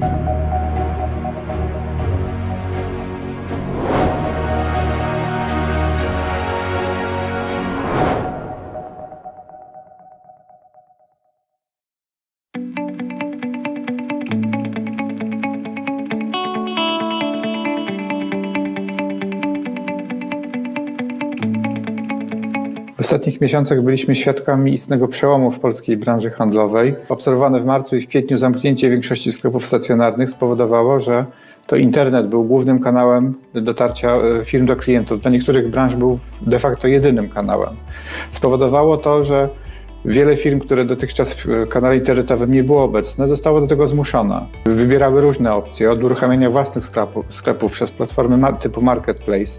Thank you. W ostatnich miesiącach byliśmy świadkami istnego przełomu w polskiej branży handlowej. Obserwowane w marcu i w kwietniu zamknięcie większości sklepów stacjonarnych spowodowało, że to internet był głównym kanałem dotarcia e, firm do klientów. Dla niektórych branż był de facto jedynym kanałem. Spowodowało to, że wiele firm, które dotychczas w kanale internetowym nie było obecne, zostało do tego zmuszone. Wybierały różne opcje, od uruchamiania własnych sklepów, sklepów przez platformy typu marketplace,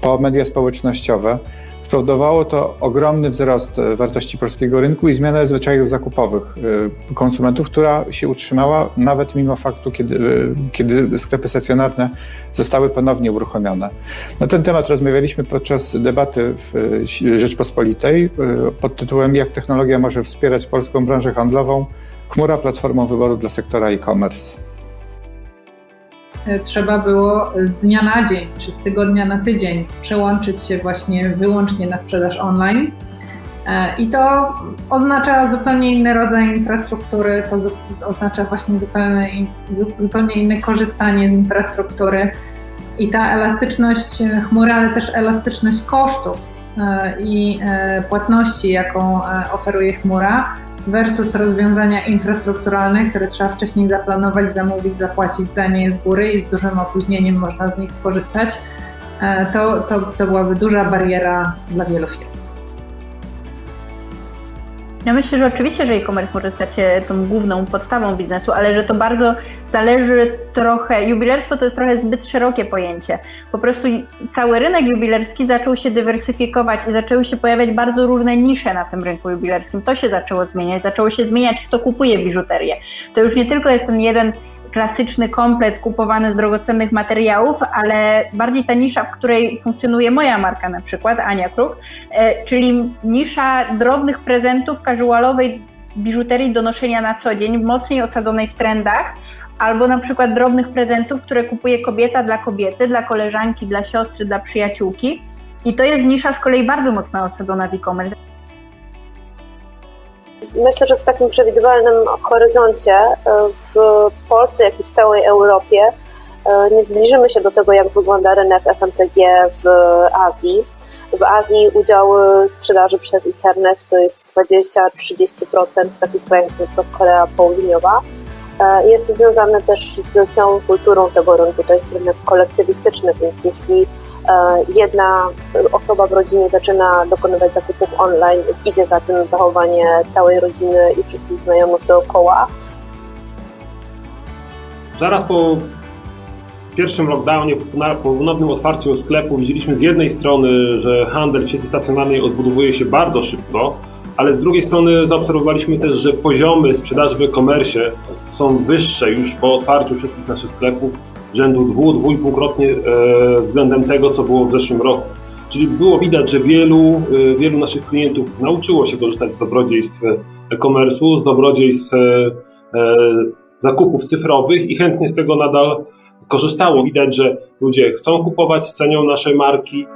po media społecznościowe. Spowodowało to ogromny wzrost e, wartości polskiego rynku i zmianę zwyczajów zakupowych e, konsumentów, która się utrzymała nawet mimo faktu, kiedy, e, kiedy sklepy stacjonarne zostały ponownie uruchomione. Na ten temat rozmawialiśmy podczas debaty w Rzeczpospolitej pod tytułem Jak technologia może wspierać polską branżę handlową? Chmura platformą wyboru dla sektora e-commerce. Trzeba było z dnia na dzień, czy z tygodnia na tydzień przełączyć się właśnie wyłącznie na sprzedaż online. E, I to oznacza zupełnie inny rodzaj infrastruktury, to oznacza właśnie zupełnie, zupełnie inne korzystanie z infrastruktury. I ta elastyczność e, chmury, ale też elastyczność kosztów e, i e, płatności, jaką e, oferuje chmura, versus rozwiązania infrastrukturalne, które trzeba wcześniej zaplanować, zamówić, zapłacić za nie z góry i z dużym opóźnieniem można z nich skorzystać, e, to, to, to byłaby duża bariera dla wielu firm. Ja myślę, że oczywiście, że e-commerce może stać się tą główną podstawą biznesu, ale że to bardzo zależy trochę. Jubilerstwo to jest trochę zbyt szerokie pojęcie. Po prostu cały rynek jubilerski zaczął się dywersyfikować i zaczęły się pojawiać bardzo różne nisze na tym rynku jubilerskim. To się zaczęło zmieniać. Zaczęło się zmieniać, kto kupuje biżuterię. To już nie tylko jest ten jeden klasyczny komplet kupowany z drogocennych materiałów, ale bardziej ta nisza, w której funkcjonuje moja marka na przykład, Ania Kruk, e, czyli nisza drobnych prezentów casualowej biżuterii do noszenia na co dzień, mocniej osadzonej w trendach, albo na przykład drobnych prezentów, które kupuje kobieta dla kobiety, dla koleżanki, dla siostry, dla przyjaciółki. I to jest nisza z kolei bardzo mocno osadzona w e-commerce. Myślę, że w takim przewidywalnym horyzoncie w Polsce, jak i w całej Europie e, nie zbliżymy się do tego, jak wygląda rynek FMCG w Azji. W Azji udział sprzedaży przez internet to jest 20-30% w takich krajach jak Korea Południowa. E, Jest to związane też z całą kulturą tego rynku. To jest rynek kolektywistyczny, więc jeśli e, jedna osoba w rodzinie zaczyna dokonywać zakupów online, idzie za tym zachowanie całej rodziny i wszystkich znajomych dookoła. Zaraz po pierwszym lockdownie, po ponownym otwarciu sklepu, widzieliśmy z jednej strony, że handel w sieci stacjonarnej odbudowuje się bardzo szybko, ale z drugiej strony zaobserwowaliśmy też, że poziomy sprzedaży w e-commerce są wyższe już po otwarciu wszystkich naszych sklepów, rzędu dwu, dwójpółkrotnie e, względem tego, co było w zeszłym roku. Czyli było widać, że wielu, e, wielu naszych klientów nauczyło się korzystać z dobrodziejstw e-commerce'u, z dobrodziejstw e, zakupów cyfrowych i chętnie z tego nadal korzystało. Widać, że ludzie chcą kupować, cenią nasze marki.